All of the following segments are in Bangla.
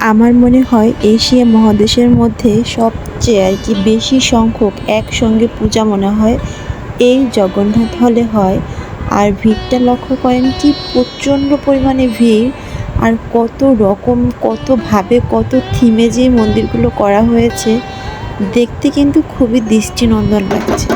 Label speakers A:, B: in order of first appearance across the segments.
A: আমার মনে হয় এশিয়া মহাদেশের মধ্যে সবচেয়ে আর কি বেশি সংখ্যক একসঙ্গে পূজা মনে হয় এই জগন্নাথ হলে হয়। আর ভিড়টা লক্ষ্য করেন কি প্রচণ্ড পরিমাণে ভিড় আর কত রকম কতভাবে কত থিমে যে মন্দিরগুলো করা হয়েছে, দেখতে কিন্তু খুবই দৃষ্টিনন্দন লাগছে।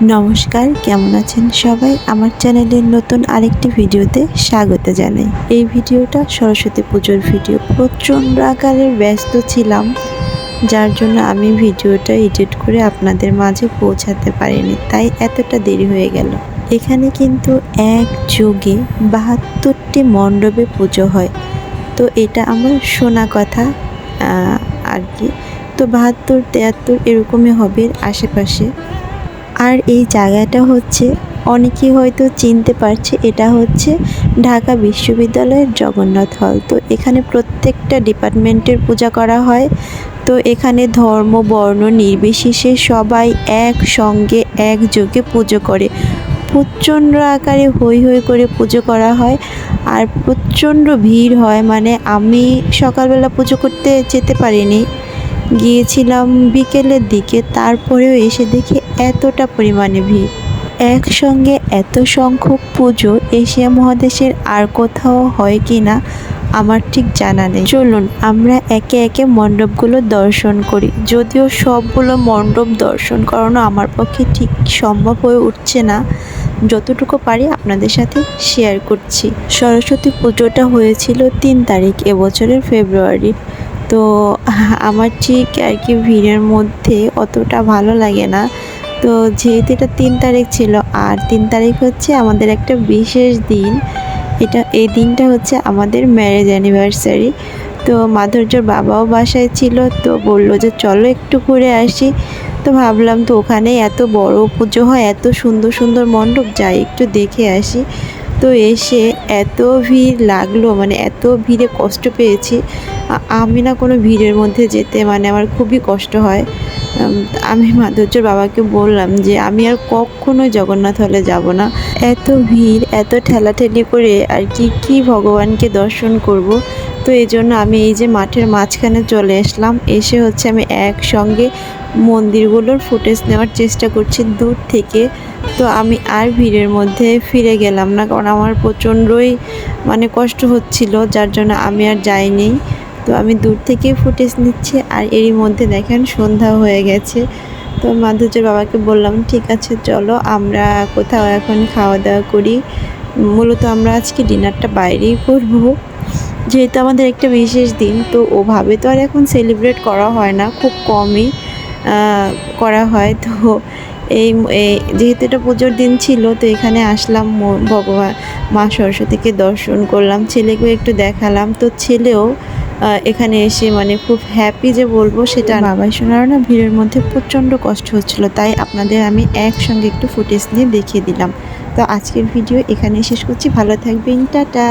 A: নমস্কার, কেমন আছেন সবাই? আমার চ্যানেলের নতুন আরেকটি ভিডিওতে স্বাগত জানাই। এই ভিডিওটা সরস্বতী পুজোর ভিডিও। প্রচণ্ড আকারে ব্যস্ত ছিলাম, যার জন্য আমি ভিডিওটা এডিট করে আপনাদের মাঝে পৌঁছাতে পারিনি, তাই এতটা দেরি হয়ে গেল। এখানে কিন্তু এক যোগে বাহাত্তরটি মণ্ডপে পুজো হয়। তো এটা আমার শোনা কথা আর কি। তো বাহাত্তর, তেয়াত্তর এরকমই হবে আশেপাশে। আর এই জায়গাটা হচ্ছে, অনেকেই হয়তো চিনতে পারছে, এটা হচ্ছে ঢাকা বিশ্ববিদ্যালয়ের জগন্নাথ হল। তো এখানে প্রত্যেকটা ডিপার্টমেন্টের পূজা করা হয়। তো এখানে ধর্ম, বর্ণ, নির্বিশেষে সবাই একসঙ্গে, একযোগে পুজো করে। প্রচণ্ড আকারে হই হই করে পুজো করা হয়। আর প্রচণ্ড ভিড় হয় মানে আমি সকালবেলা পুজো করতে যেতে পারিনি। গিয়েছিলাম বিকেলের দিকে, তারপরেও এসে দেখি এতটা পরিমাণে ভিড়। একসঙ্গে এত সংখ্যক পুজো এশিয়া মহাদেশের আর কোথাও হয় কি না, আমার ঠিক জানা নেই। চলুন, আমরা একে একে মণ্ডপগুলো দর্শন করি। যদিও সবগুলো মণ্ডপ দর্শন করানো আমার পক্ষে ঠিক সম্ভব হয়ে উঠছে না, যতটুকু পারি আপনাদের সাথে শেয়ার করছি। সরস্বতী পুজোটা হয়েছিল তিন তারিখ, এবছরের ফেব্রুয়ারির তো আমার ঠিক আর কি ভিড়ের মধ্যে অতটা ভালো লাগে না। তো যেহেতু এটা তিন তারিখ ছিল, আর তিন তারিখ হচ্ছে আমাদের একটা বিশেষ দিন। এটা, এই দিনটা হচ্ছে আমাদের ম্যারেজ অ্যানিভার্সারি তো মাধুর্যর বাবাও বাসায় ছিল, তো বলল যে চলো একটু ঘুরে আসি। তো ভাবলাম তো ওখানে এত বড় পুজো হয়, এত সুন্দর সুন্দর মণ্ডপ, যাই একটু দেখে আসি। তো এসে এত ভিড় লাগল মানে এত ভিড়ে কষ্ট পেয়েছি। আমি না কোনো ভিড়ের মধ্যে যেতে মানে আমার খুবই কষ্ট হয়। আমি মাধুর্যর বাবাকে বললাম যে, আমি আর কখনোই জগন্নাথ হলে যাব না। এত ভিড়, এত ঠেলাঠেলি করে আর কি কি ভগবানকে দর্শন করব? তো এই জন্য আমি এই যে মাঠের মাঝখানে চলে আসলাম। এসে হচ্ছে আমি একসঙ্গে মন্দিরগুলোর ফুটেজ নেওয়ার চেষ্টা করছি দূর থেকে। তো আমি আর ভিড়ের মধ্যে ফিরে গেলাম না, কারণ আমার প্রচণ্ডই মানে কষ্ট হচ্ছিল, যার জন্য আমি আর যাইনি। তো আমি দূর থেকে ফুটেজ নিচ্ছি আর এরই মধ্যে দেখেন সন্ধ্যা হয়ে গেছে। তো মাধুর্যের বাবাকে বললাম, ঠিক আছে, চলো আমরা কোথাও এখন খাওয়া দাওয়া করি। মূলত আমরা আজকে ডিনারটা বাইরেই করব। যেহেতু আমাদের একটা বিশেষ দিন, তো ওভাবে তো আর এখন সেলিব্রেট করা হয় না, খুব কমই করা হয়। তো এই যেহেতু এটা পুজোর দিন ছিল, তো এখানে আসলাম ভগবান মা সরস্বতীকে দর্শন করলাম, ছেলেকেও একটু দেখালাম। তো ছেলেও এখানে এসে মানে খুব হ্যাপি যে বলব সেটা বাবাই শোনার না, ভিড়ের মধ্যে প্রচণ্ড কষ্ট হচ্ছিল, তাই আপনাদের আমি একসঙ্গে একটু ফুটেজ নিয়ে দেখিয়ে দিলাম। তো আজকের ভিডিও এখানে শেষ করছি, ভালো থাকবেন, টাটা।